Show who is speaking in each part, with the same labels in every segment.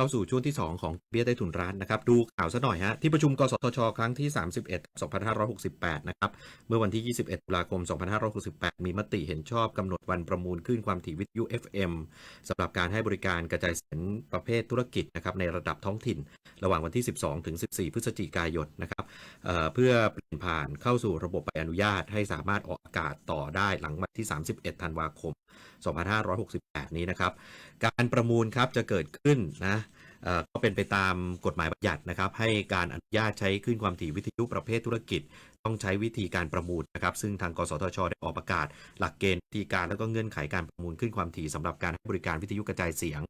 Speaker 1: เข้าสู่ช่วงที่ 2 ของเบี้ยใต้ถุนร้านนะครับ ดูข่าวซะหน่อยฮะที่ประชุมกสทช ครั้งที่ 31 2568 นะครับ เมื่อวันที่ 21 ตุลาคม 2568 มีมติเห็นชอบกำหนดวันประมูลขึ้นความถี่วิทยุ FM สำหรับการให้บริการกระจายเสียงประเภทธุรกิจนะครับในระดับท้องถิ่น ระหว่างวันที่ 12 ถึง 14 พฤศจิกายนนะครับเเพื่อเปลี่ยนผ่านเข้าสู่ระบบใบอนุญาต ให้สามารถออกอากาศต่อได้หลังวันที่ 31 ธันวาคม 2568 นี้นะครับ การประมูลครับจะเกิดขึ้นนะ ก็เป็นไปตามกฎหมายบัญญัตินะครับ ให้การอนุญาตใช้คลื่นความถี่วิทยุประเภทธุรกิจต้องใช้วิธีการประมูลนะครับ ซึ่งทางกสทช ได้ออกประกาศ หลักเกณฑ์วิธีการแล้วก็เงื่อนไขการประมูลขึ้นความถี่สำหรับการให้บริการวิทยุกระจายเสียง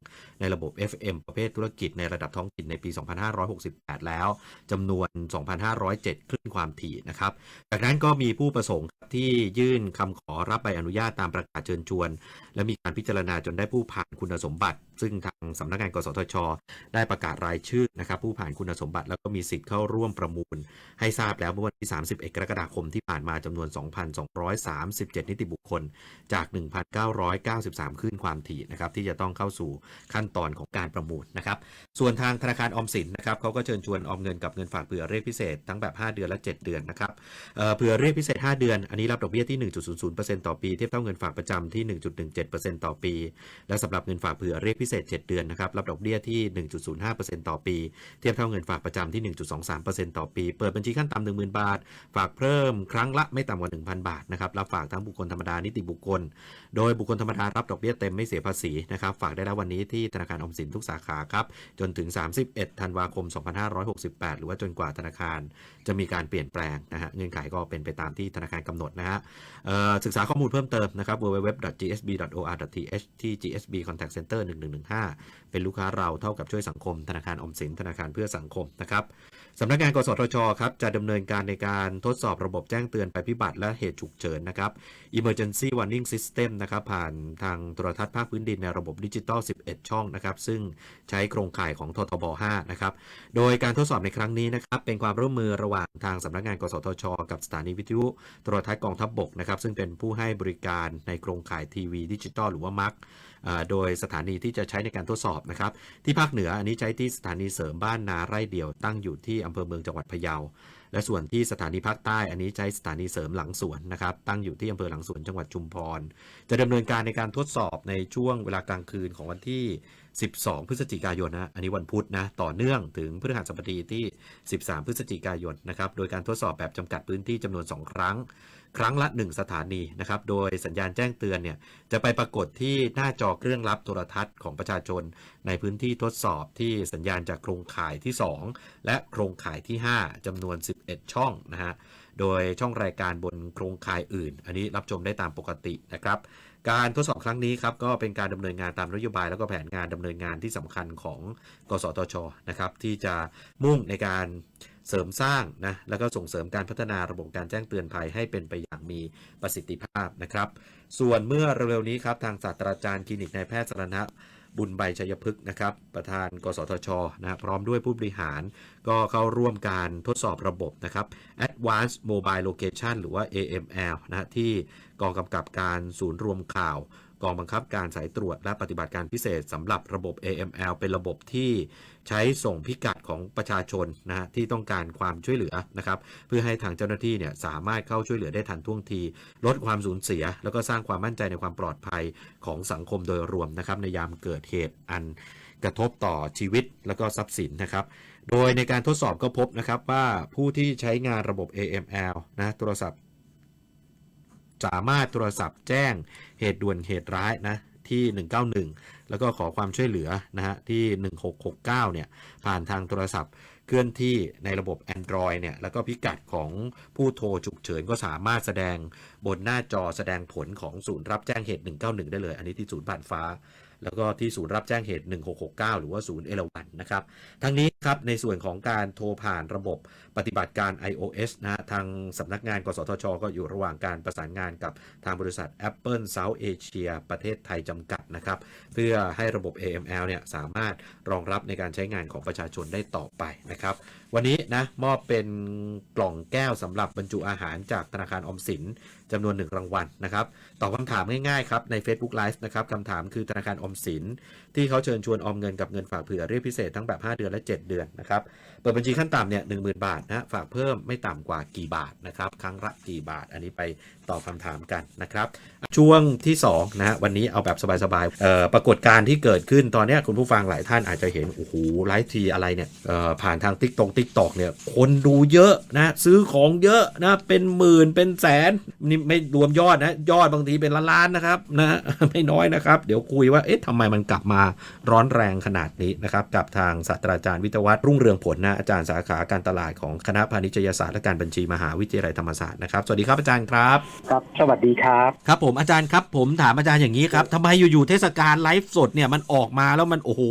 Speaker 1: ในระบบ FM ประเภทธุรกิจในระดับท้องถิ่นในปี 2568 แล้วจำนวน 2,507 คลื่นความถี่นะครับ จากนั้นก็มีผู้ประสงค์ที่ยื่นคำขอรับใบอนุญาตตามประกาศเชิญชวน และมีการพิจารณาจนได้ผู้ผ่านคุณสมบัติ ซึ่งทางสำนักงาน กสทช ได้ประกาศรายชื่อนะครับผู้ผ่านคุณสมบัติแล้วก็มีสิทธิ์เข้าร่วมประมูล ให้ทราบแล้วเมื่อวันที่ 3 31 กรกฎาคมที่ผ่านมาจำนวน 2,237 นิติบุคคล จาก 1,993 ขึ้นความถี่นะครับที่จะต้องเข้าสู่ขั้นตอนของการประมูลนะครับ ส่วนทางธนาคารออมสินนะครับเขาก็เชิญชวนออมเงินกับเงินฝากเผื่อเรียกพิเศษทั้งแบบ 5 เดือนและ 7 เดือนนะครับเเผื่อเรียกพิเศษ 5 เดือน อันนี้รับดอกเบี้ยที่ 1.00%ต่อปี เทียบเท่าเงินฝากประจำที่ 1.17%ต่อปี และสำหรับเงินฝากเผื่อเรียกพิเศษ 7 เดือนนะครับรับดอกเบี้ยที่ 1.05%ต่อปี เทียบเท่าเงินฝากประจำที่ 1.23%ต่อปี เปิดบัญชีขั้นต่ำ10,000 บาทฝากเพิ่มครั้งละไม่ต่ำกว่า 1,000 บาทนะครับรับฝากทั้งบุคคลธรรมดานิติบุคคล โดยบุคคลธรรมดารับดอกเบี้ยเต็มไม่เสียภาษีนะครับฝากได้แล้ววันนี้ที่ธนาคารออมสินทุกสาขาครับจนถึง 31 ธันวาคม 2568 หรือว่าจนกว่าธนาคาร จะมีการเปลี่ยนแปลงนะฮะเงื่อนไขก็เป็นไปตามที่ธนาคารกำหนดนะฮะศึกษาข้อมูลเพิ่มเติมนะครับ www.gsb.or.th ที่ GSB Contact Center 1115 เป็นลูกค้าเราเท่ากับช่วยสังคมธนาคารออมสินธนาคารเพื่อสังคมนะครับ สำนักงานกสทชครับจะดำเนินการในการทดสอบระบบแจ้งเตือนภัยพิบัติและเหตุฉุกเฉินนะครับ Emergency Warning System นะครับผ่านทางโทรทัศน์ภาคพื้นดินในระบบดิจิตอล 11 ช่องนะครับซึ่งใช้โครงข่ายของททบ 5 นะครับ โดยการทดสอบในครั้งนี้นะครับเป็นความร่วมมือระหว่างทางสำนักงาน กสทช กับสถานีวิทยุโทรทัศน์กองทัพบบกนะครับซึ่งเป็นผู้ให้บริการในโครงข่ายทีวีดิจิตอลหรือว่ามักโดยสถานีที่จะใช้ในการทดสอบนะครับที่ภาคเหนืออันนี้ใช้ที่สถานีเสริมบ้านนาไร่เดี่ยวตั้งอยู่ที่อำเภอเมืองจังหวัดพะเยา และส่วนที่สถานีภาคใต้อันนี้ใช้สถานีเสริมหลังสวนนะครับ ตั้งอยู่ที่อำเภอหลังสวนจังหวัดชุมพร จะดำเนินการในการทดสอบในช่วงเวลากลางคืนของวันที่ 12 พฤศจิกายนนะอันนี้วันพุธนะต่อเนื่องถึงพฤหัสบดีที่ 13 พฤศจิกายนนะครับโดยการทดสอบแบบจำกัดพื้นที่จำนวน 2 ครั้ง ครั้งละ 1 สถานีนะครับ โดยสัญญาณแจ้งเตือนเนี่ยจะไปปรากฏที่หน้าจอเครื่องรับโทรทัศน์ของประชาชน ในพื้นที่ทดสอบที่สัญญาณจากโครงข่ายที่ 2 และโครงข่ายที่ 5จำนวน 11 ช่องนะฮะ โดยช่องรายการบนโครงข่ายอื่น อันนี้รับชมได้ตามปกตินะครับ การทดสอบครั้งนี้ครับก็เป็นการดำเนินงานตามนโยบาย แล้วก็แผนงานดำเนินงานที่สำคัญของกสทชนะครับที่จะมุ่งในการเสริมสร้างนะแล้วก็ส่งเสริมการพัฒนาระบบการแจ้งเตือนภัยให้เป็นไปอย่างมีประสิทธิภาพนะครับ ส่วนเมื่อเร็วๆนี้ครับทางศาสตราจารย์คลินิกนายแพทย์สรณะบุญใบชัยพฤกษ์นะครับประธาน กสทชนะพร้อมด้วยผู้บริหาร ก็เข้าร่วมการทดสอบระบบนะครับ Advanced Mobile Location หรือว่า AML นะที่ กองกำกับการศูนย์รวมข่าว กองบังคับการสายตรวจและปฏิบัติการพิเศษสำหรับระบบ AML เป็นระบบที่ใช้ส่งพิกัดของประชาชนนะฮะที่ต้องการความช่วยเหลือนะครับเพื่อให้ทางเจ้าหน้าที่เนี่ยสามารถเข้าช่วยเหลือได้ทันท่วงที ลดความสูญเสีย แล้วก็สร้างความมั่นใจในความปลอดภัยของสังคมโดยรวมนะครับในยามเกิดเหตุอันกระทบต่อชีวิตแล้วก็ทรัพย์สินนะครับ โดยในการทดสอบก็พบนะครับว่าผู้ที่ใช้งานระบบ AML นะโทรศัพท์ สามารถโทรศัพท์แจ้งเหตุด่วนเหตุร้ายนะที่ 191 แล้วก็ขอความช่วยเหลือนะฮะที่ 1669 เนี่ยผ่านทางโทรศัพท์เคลื่อนที่ในระบบ Android เนี่ยแล้วก็พิกัดของผู้โทรฉุกเฉินก็สามารถแสดงบนหน้าจอแสดงผลของศูนย์รับแจ้งเหตุ 191 ได้เลย อันนี้ที่ศูนย์ผ่านฟ้า แล้วก็ที่ศูนย์รับแจ้งเหตุ 1669 หรือว่าศูนย์เอราวันนะครับทั้งนี้ครับในส่วนของการโทรผ่านระบบปฏิบัติการ iOS นะทางสำนักงาน กสทช ก็อยู่ระหว่างการประสานงานกับทางบริษัท Apple South Asia ประเทศไทยจำกัดนะครับเพื่อให้ระบบ AML เนี่ยสามารถรองรับในการใช้งานของประชาชนได้ต่อไปนะครับวันนี้นะมอบเป็นกล่องแก้วสำหรับบรรจุอาหารจากธนาคารอมสิน จำนวนหนึ่งรางวัลนะครับตอบคำถามง่ายๆครับใน Facebook Live นะครับคำถามคือธนาคารอมสิน ที่เขาเชิญชวนออมเงินกับเงินฝากเผื่อเรียกพิเศษทั้งแบบ 5 เดือนและ 7 เดือนนะครับเปิดบัญชีขั้นต่ำเนี่ยหนึ่งหมื่นบาทนะฝากเพิ่มไม่ต่ำกว่ากี่บาทนะครับครั้งละกี่บาท อันนี้ไป ตอบคำถามกันนะครับ ช่วงที่2นะฮะวันนี้เอาแบบสบายๆปรากฏการณ์ที่เกิดขึ้นตอนนี้คุณผู้ฟังหลายท่านอาจจะเห็น โอ้โหไลฟ์ทีอะไรเนี่ยผ่านทางติ๊กตงติ๊กตอกเนี่ยคนดูเยอะนะซื้อของเยอะนะเป็นหมื่นเป็นแสนนี่ไม่รวมยอดนะยอดบางทีเป็นล้านๆนะครับนะไม่น้อยนะครับ เดี๋ยวคุยว่าเอ๊ะทำไมมันกลับมาร้อนแรงขนาดนี้นะครับกับทางศาสตราจารย์วิทวัฒน์รุ่งเรืองผลนะอาจารย์สาขาการตลาดของคณะพาณิชยศาสตร์และการบัญชีมหาวิทยาลัยธรรมศาสตร์นะครับสวัสดีครับอาจารย์ครับ
Speaker 2: ครับสวัสดีครับ
Speaker 1: ครับผมอาจารย์ครับผมถามอาจารย์อย่างนี้ครับทำไมอยู่ๆเทศกาลไลฟ์สดเนี่ยมันออกมาแล้วมันโอ้โห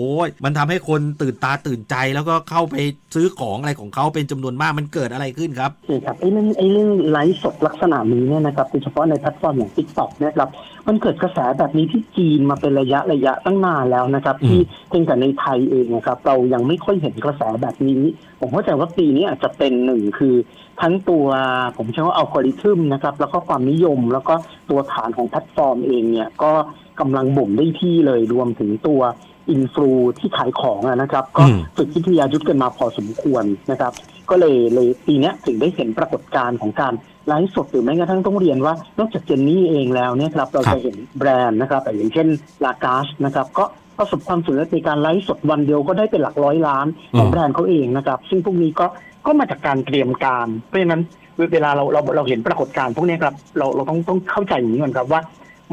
Speaker 1: มันทำให้คนตื่นตาตื่นใจแล้วก็เข้าไปซื้อของอะไรของเขาเป็นจำนวนมากมันเกิดอะไรขึ้นครับ
Speaker 2: นี่ครับไอ้เรื่องไอ้เรื่องไลฟ์สดลักษณะนี้เนี่ยนะครับโดยเฉพาะในแพลตฟอร์มอย่าง t ิ k t o k นะครับมันเกิดกระแสแบบนี้ที่จีนมาเป็นระยะระยะตั้งนานแล้วนะครับ
Speaker 1: อืม
Speaker 2: ที่เพียงแต่ในไทยเองนะครับเรายังไม่ค่อยเห็นกระแสแบบนี้ ผมเข้าใจว่าปีนี้อาจจะเป็นหนึ่งคือทั้งตัวผมใช้ว่าอัลกอริทึมนะครับ แล้วก็ความนิยมแล้วก็ตัวฐานของแพลตฟอร์มเองเนี่ยก็กำลังบ่มได้ที่เลยรวมถึงตัวอินฟลูที่ขายของนะครับ ก็ฝึกวิทยายุทธกันมาพอสมควรนะครับ ก็เลยเลยปีนี้ถึงได้เห็นปรากฏการณ์ของการไลฟ์สดหรือแม้กระทั่งต้องเรียนว่านอกจากเจนนี่เองแล้วเนี่ยครับเราจะเห็นแบรนด์นะครับอย่างเช่นลากา e นะครับก็ ประสบความสำเร็จในการไลฟ์สดวันเดียวก็ได้เป็นหลักร้อยล้านของแบรนด์เขาเองนะครับ ซึ่งพวกนี้ก็ก็มาจากการเตรียมการ เพราะฉะนั้นเวลาเราเราเราเห็นปรากฏการณ์พวกเนี้ยครับเราเราต้องต้องเข้าใจอย่างนี้ก่อนครับว่า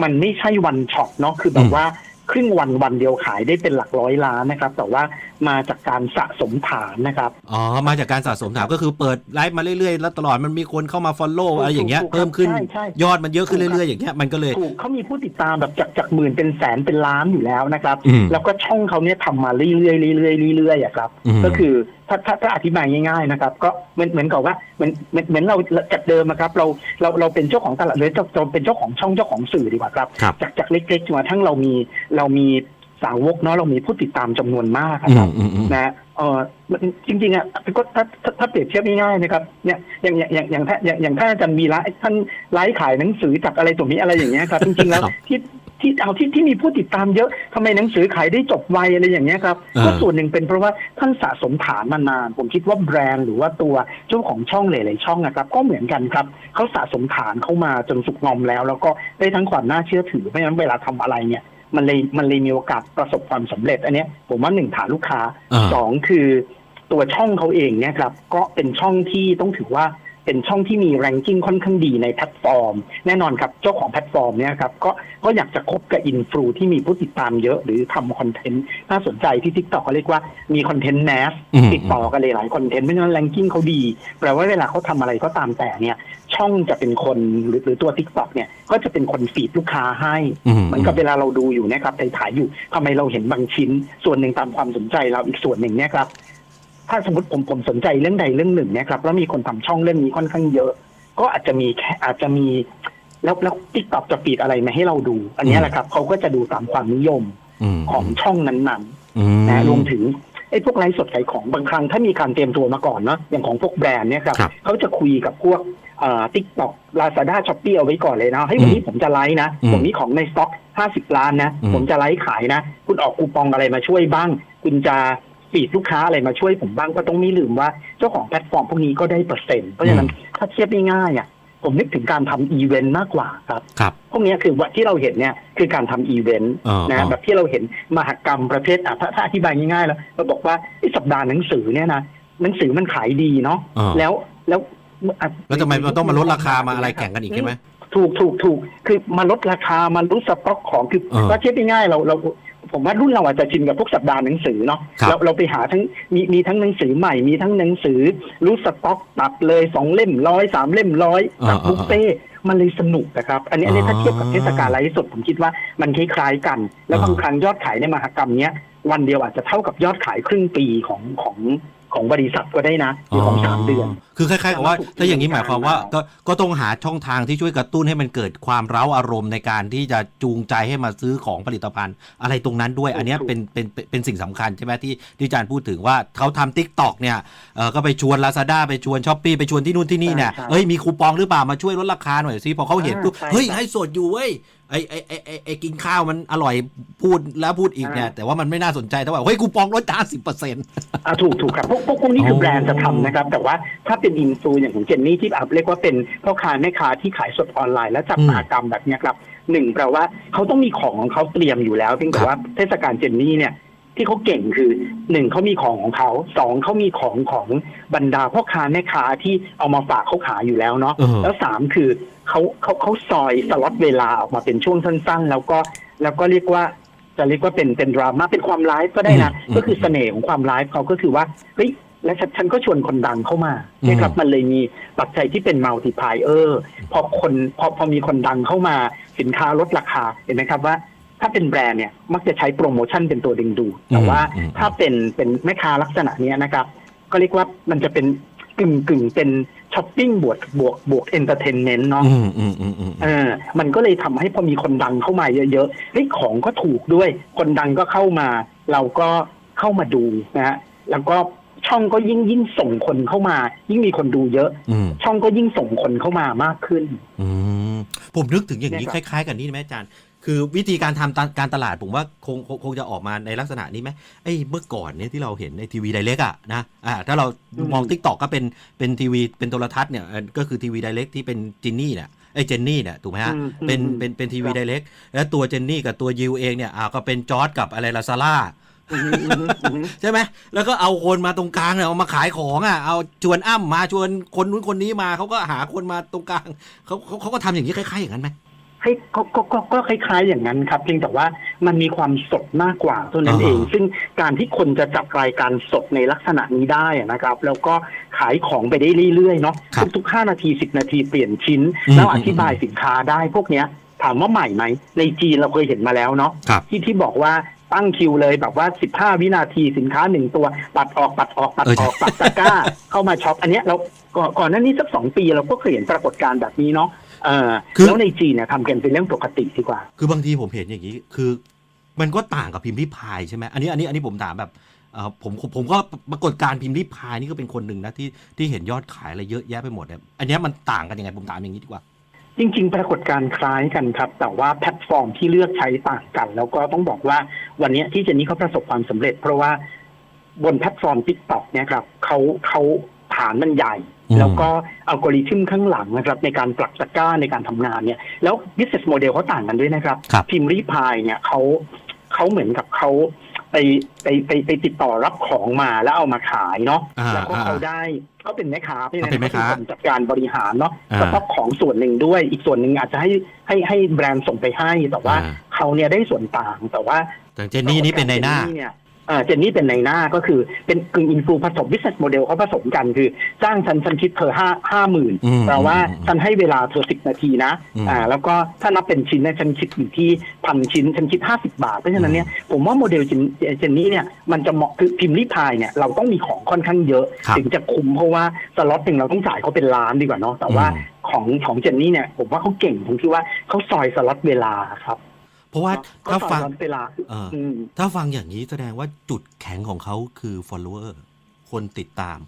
Speaker 2: มันไม่ใช่วันช็อตเนาะคือแบบว่า ครึ่งวันวันเดียวขายได้เป็นหลักร้อยล้านนะครับ แต่ว่ามาจากการสะสมฐานนะครับ
Speaker 1: อ๋อ มาจากการสะสมถามก็คือเปิดไลฟ์มาเรื่อยๆ แล้วตลอดมันมีคนเข้ามาฟอลโล่
Speaker 2: ถูก
Speaker 1: อะไรอย่างเงี้ย
Speaker 2: ถูก
Speaker 1: เพิ่มขึ้น
Speaker 2: ใช่ใช่
Speaker 1: ยอดมันเยอะขึ้นเรื่อยๆ อย่างเงี้ยมันก็เลย
Speaker 2: ถูกเขามีผู้ติดตามแบบจากจากหมื่นเป็นแสนเป็นล้านอยู่แล้วนะครับ
Speaker 1: อืม
Speaker 2: แล้วก็ช่องเขาเนี่ยทำมาเรื่อยๆเรื่อยๆเรื่อยๆอะครับ
Speaker 1: อืม
Speaker 2: ก็คือถ้าถ้าถ้าอธิบายง่ายๆนะครับ ก็เหมือนเหมือนกับว่าเหมือนเหมือนเหมือนเราจากเดิมนะครับ เราเราเราเป็นเจ้าของตลาดหรือเราเราเป็นเจ้าของช่องเจ้าของสื่อดีกว่าครับ
Speaker 1: ครับ
Speaker 2: จากจากเล็กๆจนกระทั่งเรามีเรามีสาวกเนาะเรามีผู้ติดตามจำนวนมากอะ
Speaker 1: อื
Speaker 2: ครั
Speaker 1: ม
Speaker 2: บ
Speaker 1: อืมอืม
Speaker 2: นะเออมันจริงๆอะก็ถ้าถ้าถ้าเปรียบเทียบง่ายๆนะครับเนี่ยอย่างอย่างอย่างอย่างถ้าอย่างอย่างถ้าอาจารย์วีระท่านไลฟ์ขายหนังสือจากอะไรตัวนี้อะไรอย่างเงี้ยครับ จริงๆแล้ว
Speaker 1: ครับ
Speaker 2: ที่ ที่เอาที่ที่มีผู้ติดตามเยอะทำไมหนังสือขายได้จบไวอะไรอย่างเงี้ยครับ
Speaker 1: อ่า
Speaker 2: ก็ส่วนหนึ่งเป็นเพราะว่าท่านสะสมฐานมานาน ผมคิดว่าแบรนด์หรือว่าตัวเจ้าของช่องหลายๆช่องนะครับ ก็เหมือนกันครับเขาสะสมฐานเข้ามาจนสุกงอมแล้ว แล้วก็ได้ทั้งความน่าเชื่อถือเพราะฉะนั้นเวลาทำอะไรเนี่ย มันเลยมันเลยมีโอกาสประสบความสำเร็จ อันเนี้ยผมว่าหนึ่งฐานลูกค้า
Speaker 1: อ่า
Speaker 2: สองคือตัวช่องเขาเองเนี่ยครับก็เป็นช่องที่ต้องถือว่า เป็นช่องที่มี ranking ค่อนข้างดีในแพลตฟอร์ม แน่นอนครับเจ้าของแพลตฟอร์มเนี่ยครับก็ก็อยากจะคบกับอินฟลูที่มีผู้ติดตามเยอะหรือทำคอนเทนต์น่าสนใจที่ TikTok เขาเรียกว่ามีคอนเทนต์แมส
Speaker 1: อืม
Speaker 2: ติดต่อกันหลายๆคอนเทนต์เพราะฉะนั้น ranking เขาดีแปลว่าเวลาเขาทำอะไรก็ตามแต่เนี่ยช่องจะเป็นคนหรือหรือตัว TikTok เนี่ยก็จะเป็นคนฟีดลูกค้าให้
Speaker 1: อืม
Speaker 2: เหมือนกับเวลาเราดูอยู่เนะครับถ่ายๆอยู่ทำไมเราเห็นบางชิ้น ส่วนหนึ่งตามความสนใจเราอีกส่วนหนึ่งเนี่ยครับ ถ้าสมมติผมผมสนใจเรื่องใดเรื่องหนึ่งเนี่ยครับแล้วมีคนทำช่องเรื่องนี้ค่อนข้างเยอะ ก็อาจจะมีแค่อาจจะมี แล้วแล้วติ๊กต็อกจะฟีดอะไรมาให้เราดู อันเนี้ยแหละครับเขาก็จะดูตามความนิยม
Speaker 1: อืม
Speaker 2: ของช่องนั้นๆ
Speaker 1: อืม
Speaker 2: นะรวมถึงไอ้พวกไลฟ์สดขายของบางครั้งถ้ามีการเตรียมตัวมาก่อนเนาะอย่างของพวกแบรนด์เนี่ยครับ
Speaker 1: ครับ
Speaker 2: เขาจะคุยกับพวกติ๊กต็อกลาซาด้าช้อปปี้เอาไว้ก่อนเลยนะเฮ้ยวันนี้ผมจะไลฟ์นะ
Speaker 1: อืม
Speaker 2: ผมมีของในสต็อก50ล้านนะ
Speaker 1: อืม
Speaker 2: ผมจะไลฟ์ขายนะ คุณออกคูปองอะไรมาช่วยบ้าง คุณจะ ฟีดลูกค้าอะไรมาช่วยผมบ้างก็ต้องไม่ลืมว่าเจ้าของแพลตฟอร์มพวกนี้ก็ได้เปอร์เซ็นต์เพราะฉะนั้นถ้าเทียบง่ายๆอะผมนึกถึงการทำอีเวนต์มากกว่าครับ
Speaker 1: ครับ
Speaker 2: พวกเนี้ยคือว่าที่เราเห็นเนี่ยคือการทำอีเวนต์
Speaker 1: อ่า
Speaker 2: นะ
Speaker 1: อ่า
Speaker 2: แบบที่เราเห็นมหกรรมประเภทอะถ้าถ้าอธิบายง่ายๆแล้วเราบอกว่าไอ้สัปดาห์หนังสือเนี่ยนะหนังสือมันขายดีเนาะ
Speaker 1: อ่า
Speaker 2: แล้วแล้วอะ
Speaker 1: แล้วทำไมมันต้องมาลดราคามาอะไรแข่งกันอีกใช่ไหม
Speaker 2: ถูกถูกถูกคือมาลดราคามาลดสต็อกของคือ
Speaker 1: อ่า
Speaker 2: ว่าเทียบง่ายๆเราเรา ผมว่ารุ่นเราอาจจะชินกับพวกสัปดาห์หนังสือเนาะ
Speaker 1: ครับ
Speaker 2: เราเราไปหาทั้งมีมีทั้งหนังสือใหม่มีทั้งหนังสือรู้สต็อกตัดเลยสองเล่มร้อยสามเล่มร้อยตัดบุฟเฟ่ต์มันเลยสนุกนะครับ อันนี้อันนี้ถ้าเทียบกับเทศกาลไลฟ์สดผมคิดว่ามันคล้ายๆกัน แล้วบางครั้งยอดขายในมหกรรมเนี้ยวันเดียวอาจจะเท่ากับยอดขายครึ่งปีของของ ของบริษัทก็ได้นะหรือของสามเดือน
Speaker 1: คือคล้ายๆกับว่า
Speaker 2: ถูก
Speaker 1: ถ้าอย่างนี้หมายความว่า
Speaker 2: ถูก
Speaker 1: ก็ก็ต้องหาช่องทางที่ช่วยกระตุ้นให้มันเกิดความเร้าอารมณ์ในการที่จะจูงใจให้มาซื้อของผลิตภัณฑ์ อะไรตรงนั้นด้วย อันเนี้ยเป็นเป็นเป็นเป็นสิ่งสำคัญใช่ไหมที่ที่อาจารย์พูดถึงว่าเขาทำทิกตอกเนี่ยเออก็ไปชวน Lazada ไปชวนช้อปปีไปชวนที่นู่นที่นี่เนี่ย
Speaker 2: ใช่ใช่
Speaker 1: เอ้ยมีคูปองหรือเปล่ามาช่วยลดราคาหน่อยสิพอเขาเห็นปุ๊บ
Speaker 2: ใช่ใช่
Speaker 1: เฮ้ยให้สดอยู่เว้ยไอไอไอไอไอกินข้าวมันอร่อยพูดแล้วพูดอีกเนี่ย
Speaker 2: อ่า
Speaker 1: แต่ว่ามันไม่น่าสนใจเท่าไหร่เฮ้ยคูปองลดห้าสิบเปอร์เซ็นต์
Speaker 2: อ่าถูกถูกครับพวกพวกพวกนี้คือ
Speaker 1: โอ้
Speaker 2: แบรนด์จะทำนะครับ แต่ว่าถ้าเป็นอินฟูอย่างของเจนนี่ที่แบบเรียกว่าเป็นพ่อค้าแม่ค้าที่ขายสดออนไลน์และจับมหากรรมแบบเนี้ยครับหนึ่งแปลว่าเขาต้องมีของของเขาเตรียมอยู่แล้วเพียงแต่ว่าเทศกาลเจนนี่เนี่ย ที่เขาเก่งคือหนึ่งเขามีของของเขาสองเขามีของของบรรดาพ่อค้าแม่ค้าที่เอามาฝากเขาขายอยู่แล้วเนาะ
Speaker 1: เออ
Speaker 2: แล้วสามคือ เขาเขาเขาซอยสล็อตเวลาออกมาเป็นช่วงสั้นๆ แล้วก็แล้วก็เรียกว่าจะเรียกว่าเป็นเป็นดราม่าเป็นความไลฟ์ก็ได้นะ
Speaker 1: อืม
Speaker 2: ก็คือเสน่ห์ของความไลฟ์เขาก็คือว่าเฮ้ยและฉันฉันก็ชวนคนดังเข้ามา
Speaker 1: อืม
Speaker 2: นะครับมันเลยมีปัจจัยที่เป็นมัลติพายเออร์พอคนพอพอมีคนดังเข้ามาสินค้าลดราคาเห็นไหมครับว่า ถ้าเป็นแบรนด์เนี่ยมักจะใช้โปรโมชั่นเป็นตัวดึงดูดแต่ว่า
Speaker 1: อืม
Speaker 2: ถ้าเป็นเป็นแม่ค้าลักษณะเนี้ยนะครับ ก็เรียกว่ามันจะเป็นกึ่งกึ่งเป็น ช้อปปิ้งบวกบวกบวกเอนเตอร์เทนเมนต์เนาะ
Speaker 1: อืมอืมอืมอืม
Speaker 2: เออ มันก็เลยทำให้พอมีคนดังเข้ามาเยอะๆเฮ้ยของก็ถูกด้วย คนดังก็เข้ามา เราก็เข้ามาดูนะฮะแล้วก็ช่องก็ยิ่งยิ่งส่งคนเข้ามา ยิ่งมีคนดูเยอะ
Speaker 1: อืม
Speaker 2: ช่องก็ยิ่งส่งคนเข้ามามากขึ้น
Speaker 1: อืมผมนึกถึงอย่างนี้
Speaker 2: เนี่ย
Speaker 1: ค
Speaker 2: ครับ
Speaker 1: ล้าย ๆ กันนี่ไหมอาจารย์ คือวิธีการทำตาการตลาดผมว่าคงคงคงจะออกมาในลักษณะนี้ไหมไอ้เมื่อก่อนเนี่ยที่เราเห็นในทีวีไดเรกอะนะอ่าถ้าเรา
Speaker 2: อืม
Speaker 1: มองทิกตอกก็เป็นเป็นทีวีเป็นโทรทัศน์เนี่ยเอ่อก็คือทีวีไดเรกที่เป็นจินนี่เนี่ยไอ้เจนนี่เนี่ยถูกไหมฮะ
Speaker 2: อืม
Speaker 1: เป็น
Speaker 2: อืม
Speaker 1: เป็นเป็นทีวี
Speaker 2: ครับ
Speaker 1: ไดเรกแล้วตัวเจนนี่กับตัวยิวเองเนี่ยอ่าก็เป็นจอร์ดกับอะไรลาซาร่า
Speaker 2: อืมอืมอืม
Speaker 1: ใช่ไหม แล้วก็เอาคนมาตรงกลางเนี่ยเอามาขายของอะ เอาชวนอ้ำมาชวนคนนู้นคนนี้มาเขาก็หาคนมาตรงกลางเขาเขาเขาก็ทำอย่างนี้คล้ายๆอย่างนั้นไหม
Speaker 2: ให้ ก็ก็ก็ก็คล้ายๆอย่างนั้นครับ เพียงแต่ว่ามันมีความสดมากกว่าเท่านั้น
Speaker 1: อ่า
Speaker 2: เอง ซึ่งการที่คนจะจับรายการสดในลักษณะนี้ได้อะนะครับ แล้วก็ขายของไปได้เรื่อยๆเนาะ
Speaker 1: ครับ
Speaker 2: ทุกๆห้านาทีสิบนาทีเปลี่ยนชิ้น
Speaker 1: อืม
Speaker 2: แล้วอธิบายสินค้าได้พวกเนี้ย ถามว่าใหม่ไหม ในจีนเราเคยเห็นมาแล้วเนาะ
Speaker 1: ครับ
Speaker 2: ที่ที่บอกว่าตั้งคิวเลยแบบว่า 15 วินาทีสินค้าหนึ่งตัว ปัดออกปัดออกปัดออกปัดตะกร้า เข้ามาช็อปอันเนี้ยเราก่อนก่อนหน้านี้สักสองปีเราก็เคยเห็นปรากฏการณ์แบบนี้เนาะ เออ
Speaker 1: คือ
Speaker 2: แล้วในจีนเนี่ยทำกันเป็นเรื่องปกติดีกว่า
Speaker 1: คือบางทีผมเห็นอย่างนี้ คือ มันก็ต่างกับพิมพ์ริพายใช่ไหมอันนี้อันนี้อันนี้ผมถามแบบเออผมผมผมก็ปรากฏการณ์พิมพ์ริพายนี่ก็เป็นคนหนึ่งนะที่ที่เห็นยอดขายอะไรเยอะแยะไปหมดเนี่ยอันเนี้ยมันต่างกันยังไงผมถามอย่างนี้ดีกว่า
Speaker 2: จริง ๆ ปรากฏการณ์คล้ายกันครับ แต่ว่าแพลตฟอร์มที่เลือกใช้ต่างกัน แล้วก็ต้องบอกว่าวันเนี้ยที่เจนนี่เขาประสบความสำเร็จ เพราะว่าบนแพลตฟอร์ม t ิ k t o k เนี่ยครับเขาเขาฐานมันใหญ่
Speaker 1: อืม
Speaker 2: แล้วก็อัลกอริทึมข้างหลังนะครับในการปรับตะกร้าในการทำงานเนี่ยแล้ว business model เขาต่างกันด้วยนะครับ
Speaker 1: ครับ
Speaker 2: พิมพ์รีพายเนี่ยเขาเขาเหมือนกับเขาไปไปไปไปติดต่อรับของมาแล้วเอามาขายเนาะ
Speaker 1: อ่า
Speaker 2: แล้วก็
Speaker 1: อ่า
Speaker 2: เขาได้เขาเป็นแม่ค้าเพราะฉะ
Speaker 1: เขาเป็นแม่ค้า
Speaker 2: ขคนจัดการบริหารเนาะ
Speaker 1: อ่า
Speaker 2: สต็อกของส่วนหนึ่งด้วย อีกส่วนหนึ่งอาจจะให้ให้ให้แบรนด์ส่งไปให้แต่ว่า
Speaker 1: อ่า
Speaker 2: เขาเนี่ยได้ส่วนต่างแต่ว่า
Speaker 1: แต่เจนนี่นี่เป็นในหน้า
Speaker 2: เจเนี่ยเอ่อเจนนี่เป็นในหน้าก็คือเป็นกึ่งอินฟูผสม business model เขาผสมกันคือจ้างฉันฉันคิดเธอห้าห้าหมื่น
Speaker 1: อืม
Speaker 2: แต่ว่า
Speaker 1: อืม
Speaker 2: ฉันให้เวลาเธอสิบนาทีนะ
Speaker 1: อืม
Speaker 2: อ่าแล้วก็ถ้านับเป็นชิ้นเนี่ยฉันคิดอยู่ที่พันชิ้น ฉันคิดห้าสิบาท เพราะฉะนั้นเนี่ยผมว่าโมเดลเจนเจนนี่เนี่ยมันจะเหมาะคือพิมพ์รีพายเนี่ยเราต้องมีของค่อนข้างเยอะ
Speaker 1: ครับ
Speaker 2: ถึงจะคุ้มเพราะว่าสล็อตหนึ่งเราต้องจ่ายเขาเป็นล้านดีกว่าเนาะแต่ว่า
Speaker 1: อืม
Speaker 2: ของของเจนนี่เนี่ยผมว่าเขาเก่งตรงที่ว่าเขาซอยสล็อตเวลาครับ
Speaker 1: เพ ราะว่า
Speaker 2: ก็
Speaker 1: ถ้า
Speaker 2: ซอย
Speaker 1: ฟัง
Speaker 2: สล็อตเวลา
Speaker 1: เออ
Speaker 2: อืม
Speaker 1: ถ้าฟังอย่างนี้แสดงว่าจุดแข็งของเขาคือ follower คนติดตาม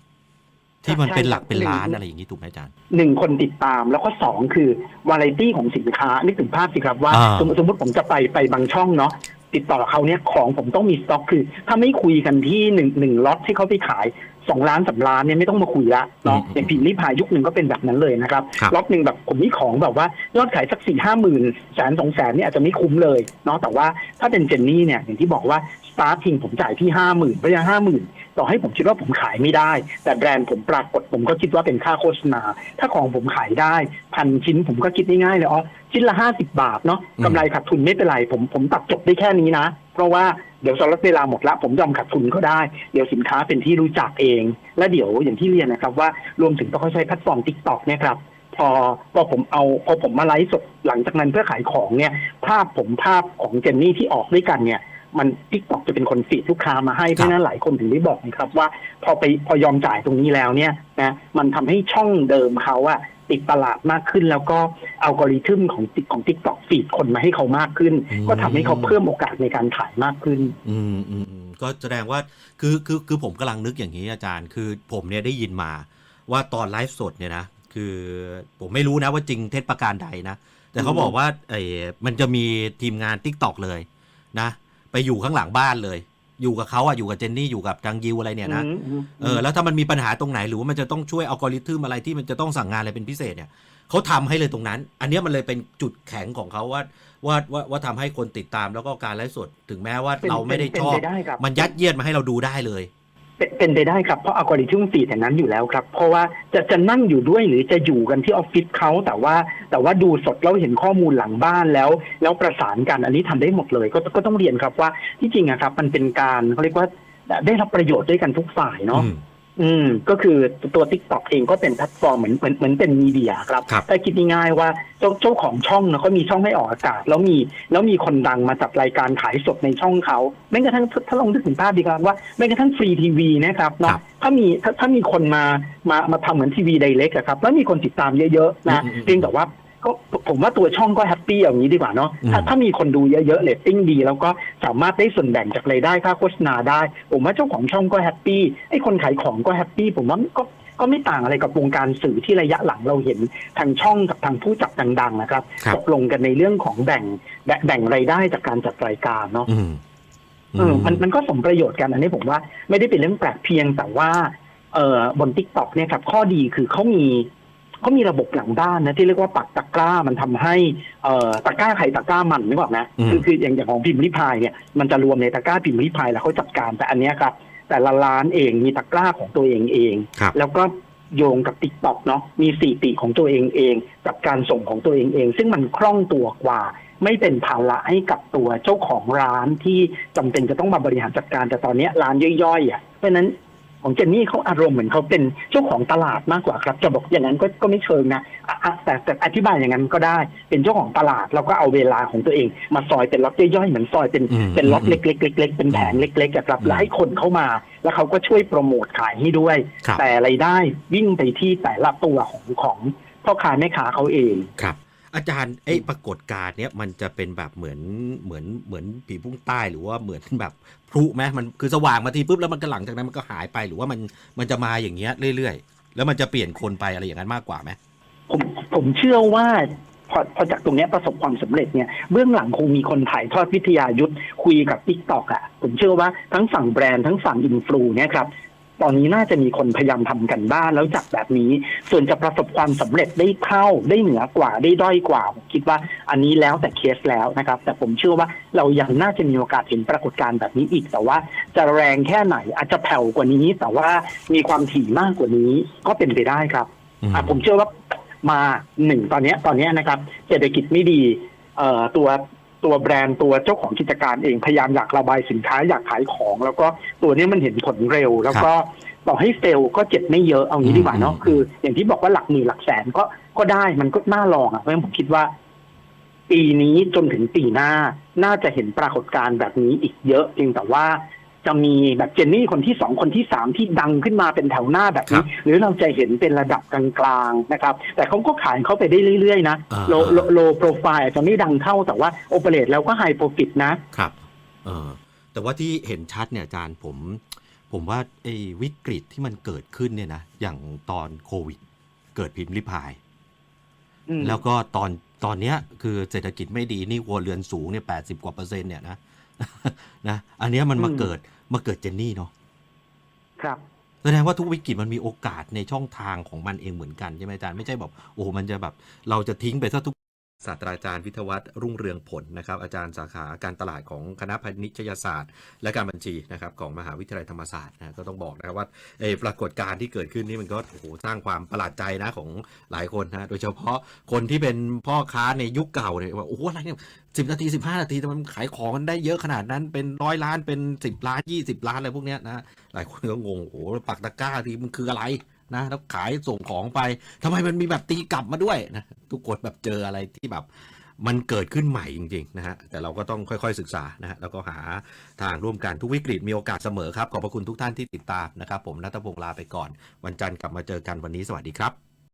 Speaker 1: ที่มัน
Speaker 2: ใช่
Speaker 1: เป็นหลัก
Speaker 2: ครับ
Speaker 1: เป็นล้าน
Speaker 2: หนึ่ง
Speaker 1: อะไรอย่างนี้ถูกไหมอาจารย์
Speaker 2: หนึ่งคนติดตามแล้วก็สองคือวาไรตี้ของสินค้านึกถึงภาพสิครับว่า
Speaker 1: อ่า
Speaker 2: สมมติสมมติผมจะไปไปบางช่องเนาะ ติดต่อเขาเนี่ยของผมต้องมีสต็อกคือ ถ้าไม่คุยกันที่หนึ่งหนึ่งล็อตที่เขาไปขายสองล้านสามล้านเนี่ยไม่ต้องมาคุยละเนาะอย่างพิมพ์ริพายยุคหนึ่งก็เป็นแบบนั้นเลยนะครับ
Speaker 1: ครับ
Speaker 2: ล็อตหนึ่งแบบผมมีของแบบว่ายอดขายสักสี่ห้าหมื่นแสนสองแสนเนี่ยอาจจะไม่คุ้มเลยเนาะแต่ว่าถ้าเป็นเจนนี่เนี่ยอย่างที่บอกว่าส ตาร์ททิงผมจ่ายที่ห้าหมื่นเพราะฉะนั้นห้าหมื่นต่อให้ผมคิดว่าผมขายไม่ได้ แต่แบรนด์ผมปรากฏผมก็คิดว่าเป็นค่าโฆษณา ถ้าของผมขายได้พันชิ้นผมก็คิดง่ายๆเลยอ๋อชิ้นละห้าสิบาทเนาะ
Speaker 1: อืม
Speaker 2: กำไรขาดทุนไม่เป็นไรผมผมตัดจบได้แค่นี้นะ เพราะว่าเดี๋ยวสล็อตเวลาหมดละผมยอมขาดทุนก็ได้ เดี๋ยวสินค้าเป็นที่รู้จักเอง และเดี๋ยวอย่างที่เรียนนะครับว่ารวมถึงต้องใช้แพลตฟอร์ม t ิ k t o k เนี่ยครับพอพอผมเอาพอผมมาไลฟ์สดหลังจากนั้นเพื่อขายของเนี่ย ภาพผมภาพของเจนนี่ที่ออกด้วยกันเนี่ย มันทิกตอกจะเป็นคนฟีดลูกค้ามาให้เพราะฉะนั้นหลายคนถึงได้บอกนะครับว่าพอไปพอยอมจ่ายตรงนี้แล้วเนี่ยนะมันทำให้ช่องเดิมเขาอะติดตลาดมากขึ้น แล้วก็อัลกอริทึมของติ๊กของทิกตอกฟีดคนมาให้เขามากขึ้น
Speaker 1: อืม
Speaker 2: ก็ทำให้เขาเพิ่มโอกาสในการขายมากขึ้น
Speaker 1: อืมอืมอืมก็แสดงว่าคือคือคือผมกำลังนึกอย่างนี้อาจารย์ คือผมเนี่ยได้ยินมาว่าตอนไลฟ์สดเนี่ยนะคือผมไม่รู้นะว่าจริงเท็จประการใดนะ แต่เขาบอกว่าไอ้มันจะมีทีมงาน t ิ k t o k เลยนะ ไปอยู่ข้างหลังบ้านเลย อยู่กับเขาอะอยู่กับเจนนี่อยู่กับทางยิวอะไรเนี่ยนะ
Speaker 2: อืม
Speaker 1: เออแล้วถ้ามันมีปัญหาตรงไหนหรือว่ามันจะต้องช่วยอัลกอริทึมอะไรที่มันจะต้องสั่งงานอะไรเป็นพิเศษเนี่ยเขาทำให้เลยตรงนั้น อันเนี้ยมันเลยเป็นจุดแข็งของเขาว่าว่าว่าว่าทำให้คนติดตามแล้วก็การไลฟ์สดถึงแม้ว่า
Speaker 2: ป็น
Speaker 1: เราไม่ได้
Speaker 2: เป็น
Speaker 1: ชอบ
Speaker 2: เป็นปได้ครับ
Speaker 1: มันยัดเยียดมาให้เราดูได้เลย
Speaker 2: เป็นเป็นไปได้ครับ เพราะอัลกอริทึมฟีดอย่างนั้นอยู่แล้วครับ เพราะว่าจะจะนั่งอยู่ด้วยหรือจะอยู่กันที่ออฟฟิศเขาแต่ว่าแต่ว่าดูสดแล้วเห็นข้อมูลหลังบ้านแล้ว แล้วประสานกันอันนี้ทำได้หมดเลย ก็ก็ต้องเรียนครับว่าที่จริงอะครับ มันเป็นการเขาเรียกว่าได้รับประโยชน์ด้วยกันทุกฝ่ายเนาะ
Speaker 1: อืม
Speaker 2: อืมก็คือตัว t ิ k t o k เองก็เป็นแพลตฟอร์มเหมือนเหมือนเหมือนเป็นมีเดียครับ
Speaker 1: ครับ
Speaker 2: ถ้าคิดง่ายๆว่าเจ้าเจ้าของช่องเนาะเขามีช่องให้ออกอากาศ แล้วมีแล้วมีคนดังมาจัดรายการขายสดในช่องเขาแม้กระทั่งถ้าลองนึกถึงภาพดีครับว่าแม้กระทั่งฟรีทีวีนะครับ
Speaker 1: ครั
Speaker 2: เนาะ
Speaker 1: บ
Speaker 2: ถ้ามีถ้าถ้ามีคนมามามาทำเหมือนทีวีไดเรกครับแล้วมีคนติดตามเยอะๆนะ
Speaker 1: อืมอืม
Speaker 2: เพียงแต่ว่า ก็ผมว่าตัวช่องก็แฮปปี้อย่างนี้ดีกว่าเนาะถ้า
Speaker 1: อืม
Speaker 2: ถ้ามีคนดูเยอะๆเรตติ้งดี แล้วก็สามารถได้ส่วนแบ่งจากรายได้ค่าโฆษณาได้ ผมว่าเจ้าของช่องก็แฮปปี้ไอ้คนขายของก็แฮปปี้ผมว่าก็ก็ไม่ต่างอะไรกับวงการสื่อที่ระยะหลังเราเห็นทางช่องกับทางผู้จัดดังๆนะครับ
Speaker 1: ครับ
Speaker 2: ตกลงกันในเรื่องของแบ่งแบ่งแบ่งรายได้จากการจัดรายการเนาะ
Speaker 1: อืม
Speaker 2: เออมันมันก็สมประโยชน์กันอันนี้ผมว่าไม่ได้เป็นเรื่องแปลกเพียงแต่ว่าเอ่อบนทิกตอกเนี่ยครับข้อดีคือเขามี เขามีระบบหลังบ้านนะที่เรียกว่าปักตะกร้ามันทำให้เอ่อตะกร้าใครตะกร้ามันนึกออกนะ
Speaker 1: อืม
Speaker 2: คือคืออย่างอย่างของพิมพ์ริพายเนี่ยมันจะรวมในตะกร้าพิมพ์ริพายแล้วเขาจัดการแต่อันเนี้ยครับแต่ละร้านเองมีตะกร้าของตัวเองเอง
Speaker 1: ครับ
Speaker 2: แล้วก็โยงกับติ๊กต็อกเนาะมีสีติของตัวเองเอง กับการส่งของตัวเองเอง ซึ่งมันคล่องตัวกว่า ไม่เป็นภาระให้กับตัวเจ้าของร้านที่จำเป็นจะต้องมาบริหารจัดการแต่ตอนเนี้ยร้านย่อยๆอะเพราะฉะนั้น ของเจนนี่เขาอารมณ์เหมือนเขาเป็นเจ้าของตลาดมากกว่าครับ จะบอกอย่างนั้นก็ก็ไม่เชิงนะอะอะแต่แต่อธิบายอย่างนั้นก็ได้ เป็นเจ้าของตลาดแล้วก็เอาเวลาของตัวเอง มาซอยเป็นล็อตย่อยๆเหมือนซอยเป็น
Speaker 1: อืม
Speaker 2: เป็นล็อตเล็กๆเล็กๆเป็นแผงเล็กๆอะครับแล้วให้คนเข้ามา แล้วเขาก็ช่วยโปรโมทขายให้ด้วย
Speaker 1: ครับ
Speaker 2: แต่รายได้วิ่งไปที่แต่ละตัวของของพ่อค้าแม่ค้าเขาเอง
Speaker 1: ครับ อาจารย์ไอ้ปรากฏการณ์เนี้ยมันจะเป็นแบบเหมือนเหมือนเหมือนผีพุ่งใต้หรือว่าเหมือนแบบพลุไหมมันคือสว่างมาทีปุ๊บแล้วมันก็หลังจากนั้นมันก็หายไปหรือว่ามันมันจะมาอย่างเงี้ยเรื่อยๆ แล้วมันจะเปลี่ยนคนไปอะไรอย่างนั้นมากกว่าไหม
Speaker 2: ผมผมเชื่อว่าพอพอจากตรงเนี้ยประสบความสำเร็จเนี่ยเบื้องหลังคงมีคนถ่ายทอดวิทยายุทธคุยกับทิกตอกอะ ผมเชื่อว่าทั้งฝั่งแบรนด์ทั้งฝั่งอินฟลูเนี่ยครับ ตอนนี้น่าจะมีคนพยายามทำกันบ้านแล้วจัดแบบนี้ ส่วนจะประสบความสำเร็จได้เท่าได้เหนือกว่าได้ด้อยกว่าผมคิดว่าอันนี้แล้วแต่เคสแล้วนะครับ แต่ผมเชื่อว่าเรายังน่าจะมีโอกาสเห็นปรากฏการณ์แบบนี้อีก แต่ว่าจะแรงแค่ไหนอาจจะแผ่วกว่านี้ แต่ว่ามีความถี่มากกว่านี้ก็เป็นไปได้ครับอะผมเชื่อว่ามาหนึ่งตอนเนี้ยตอนเนี้ยนะครับ เศรษฐกิจไม่ดีเอ่อตัว ตัวแบรนด์ตัวเจ้าของกิจการเองพยายามอยากระบายสินค้าอยากขายของ แล้วก็ตัวเนี้ยมันเห็นผลเร็ว แล้วก็ต่อให้เฟลก็เจ็บไม่เยอะเอางี้ดีกว่าเนาะ
Speaker 1: อืม
Speaker 2: คือ อย่างที่บอกว่าหลักหมื่นหลักแสนก็ก็ได้มันก็น่าลองอะเพราะฉะนั้นผมคิดว่า ปีนี้จนถึงปีหน้าน่าจะเห็นปรากฏการณ์แบบนี้อีกเยอะเพียงแต่ว่า จะมีแบบเจนนี่คนที่สองคนที่สามที่ดังขึ้นมาเป็นแถวหน้าแบบนี้ หรือเราจะเห็นเป็นระดับกลางๆนะครับ แต่เขาก็ขายเข้าไปได้เรื่อยๆนะ
Speaker 1: อ่า
Speaker 2: โลโลโลโปรไฟล์อาจจะไม่ดังเท่าแต่ว่าโอเปเรตแล้วก็ไฮโปรฟิตนะ
Speaker 1: ครับเออแต่ว่าที่เห็นชัดเนี่ยอาจารย์ผมผมว่าไอ้วิกฤตที่มันเกิดขึ้นเนี่ยนะอย่างตอนโควิด เกิดพิมพ์ริพาย
Speaker 2: อืม
Speaker 1: แล้วก็ตอนตอนเนี้ยคือเศรษฐกิจไม่ดีหนี่ครัวเรือนสูงเนี่ยแปดสิบกว่าเปอร์เซ็นต์เนี่ยนะ นะอันเนี้ยมันมาเกิดมาเกิดเจนนี่เนาะ
Speaker 2: ครับ
Speaker 1: แสดงว่าทุกวิกฤตมันมีโอกาสในช่องทางของมันเองเหมือนกันใช่ไหมอาจารย์ไม่ใช่แบบโอ้โหมันจะแบบ เราจะทิ้งไปซะทุก ศาสตราจารย์วิทวัฒน์รุ่งเรืองผลนะครับอาจารย์สาขาการตลาดของคณะพาณิชยศาสตร์ และการบัญชีนะครับของมหาวิทยาลัยธรรมศาสตร์นะก็ต้องบอกนะครับว่าไอ้ปรากฏการณ์ที่เกิดขึ้นนี่มันก็โอ้โหสร้างความประหลาดใจนะของหลายคนนะโดยเฉพาะคนที่เป็นพ่อค้าในยุคเก่าเนี่ยว่าโอ้โหอะไรเนี่ยสิบนาทีสิบห้านาทีทำไมมันขายของกันได้เยอะขนาดนั้นเป็นร้อยล้านเป็นสิบล้านยี่สิบล้านอะไรพวกเนี้ยนะหลายคนก็งงโอ้โหปักตะกร้าทีมันคืออะไร นะแล้วขายส่งของไปทำไมมันมีแบบตีกลับมาด้วยนะทุกคนแบบเจออะไรที่แบบมันเกิดขึ้นใหม่จริง ๆ นะฮะ แต่เราก็ต้องค่อยๆศึกษานะฮะ แล้วก็หาทางร่วมกันทุกวิกฤตมีโอกาสเสมอครับ ขอบพระคุณทุกท่านที่ติดตามนะครับ ผมนัทพงศ์ลาไปก่อน วันจันทร์กลับมาเจอกันวันนี้สวัสดีครับ